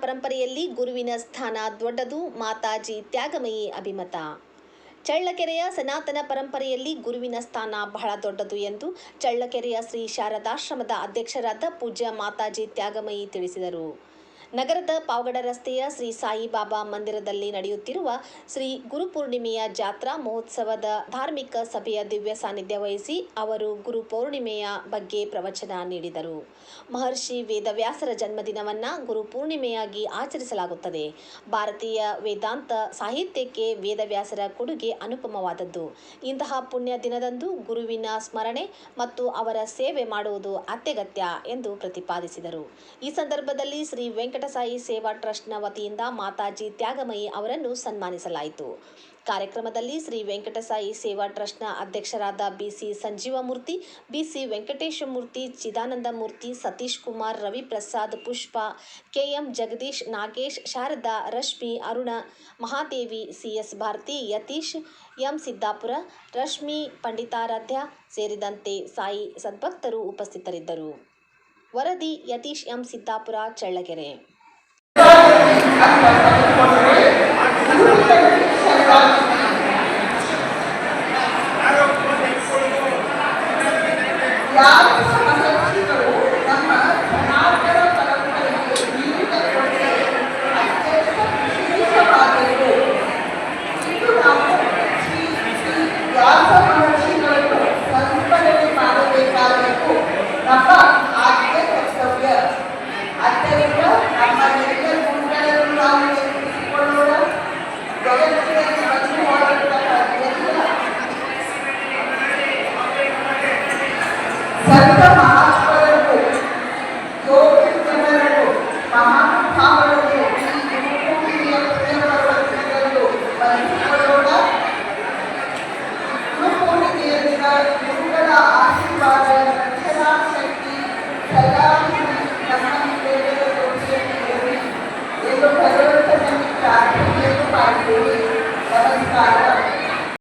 ಪರಂಪರೆಯಲ್ಲಿ ಗುರುವಿನ ಸ್ಥಾನ ದೊಡ್ಡದು, ಮಾತಾಜಿ ತ್ಯಾಗಮಯಿ ಅಭಿಮತ. ಚಳ್ಳಕೆರೆಯ ಸನಾತನ ಪರಂಪರೆಯಲ್ಲಿ ಗುರುವಿನ ಸ್ಥಾನ ಬಹಳ ದೊಡ್ಡದು ಎಂದು ಚಳ್ಳಕೆರೆಯ ಶ್ರೀ ಶಾರದಾಶ್ರಮದ ಅಧ್ಯಕ್ಷರಾದ ಪೂಜ್ಯ ಮಾತಾಜಿ ತ್ಯಾಗಮಯಿ ತಿಳಿಸಿದರು. ನಗರದ ಪಾವಗಡ ರಸ್ತೆಯ ಶ್ರೀ ಸಾಯಿಬಾಬಾ ಮಂದಿರದಲ್ಲಿ ನಡೆಯುತ್ತಿರುವ ಶ್ರೀ ಗುರುಪೂರ್ಣಿಮೆಯ ಜಾತ್ರಾ ಮಹೋತ್ಸವದ ಧಾರ್ಮಿಕ ಸಭೆಯ ದಿವ್ಯ ಸಾನ್ನಿಧ್ಯ ವಹಿಸಿ ಅವರು ಗುರು ಪೌರ್ಣಿಮೆಯ ಬಗ್ಗೆ ಪ್ರವಚನ ನೀಡಿದರು. ಮಹರ್ಷಿ ವೇದವ್ಯಾಸರ ಜನ್ಮದಿನವನ್ನು ಗುರುಪೂರ್ಣಿಮೆಯಾಗಿ ಆಚರಿಸಲಾಗುತ್ತದೆ. ಭಾರತೀಯ ವೇದಾಂತ ಸಾಹಿತ್ಯಕ್ಕೆ ವೇದವ್ಯಾಸರ ಕೊಡುಗೆ ಅನುಪಮವಾದದ್ದು. ಇಂತಹ ಪುಣ್ಯ ದಿನದಂದು ಗುರುವಿನ ಸ್ಮರಣೆ ಮತ್ತು ಅವರ ಸೇವೆ ಮಾಡುವುದು ಅತ್ಯಗತ್ಯ ಎಂದು ಪ್ರತಿಪಾದಿಸಿದರು. ಈ ಸಂದರ್ಭದಲ್ಲಿ ಶ್ರೀ ವೆಂಕಟಸಾಯಿ ಸೇವಾ ಟ್ರಸ್ಟ್ನ ವತಿಯಿಂದ ಮಾತಾಜಿ ತ್ಯಾಗಮಯಿ ಅವರನ್ನು ಸನ್ಮಾನಿಸಲಾಯಿತು. ಕಾರ್ಯಕ್ರಮದಲ್ಲಿ ಶ್ರೀ ವೆಂಕಟಸಾಯಿ ಸೇವಾ ಟ್ರಸ್ಟ್ನ ಅಧ್ಯಕ್ಷರಾದ B C Sanjeevamurthy, B C Venkateshamurthy Chidananda Murthy Satish Kumar Ravi Prasad Pushpa, K M Jagadish, Nagesh, Sharada, Rashmi, Aruna, Mahadevi, C S Bharathi, Yatish, M Siddapura, Rashmi, Panditaradhya ಸೇರಿದಂತೆ ಸಾಯಿ ಸದ್ಭಕ್ತರು ಉಪಸ್ಥಿತರಿದ್ದರು. ವರದಿ, ಯತೀಶ್ ಎಂ ಸಿದ್ದಾಪುರ, ಚಳ್ಳಕೆರೆ. Yeah. ಆಶೀರ್ವಾದ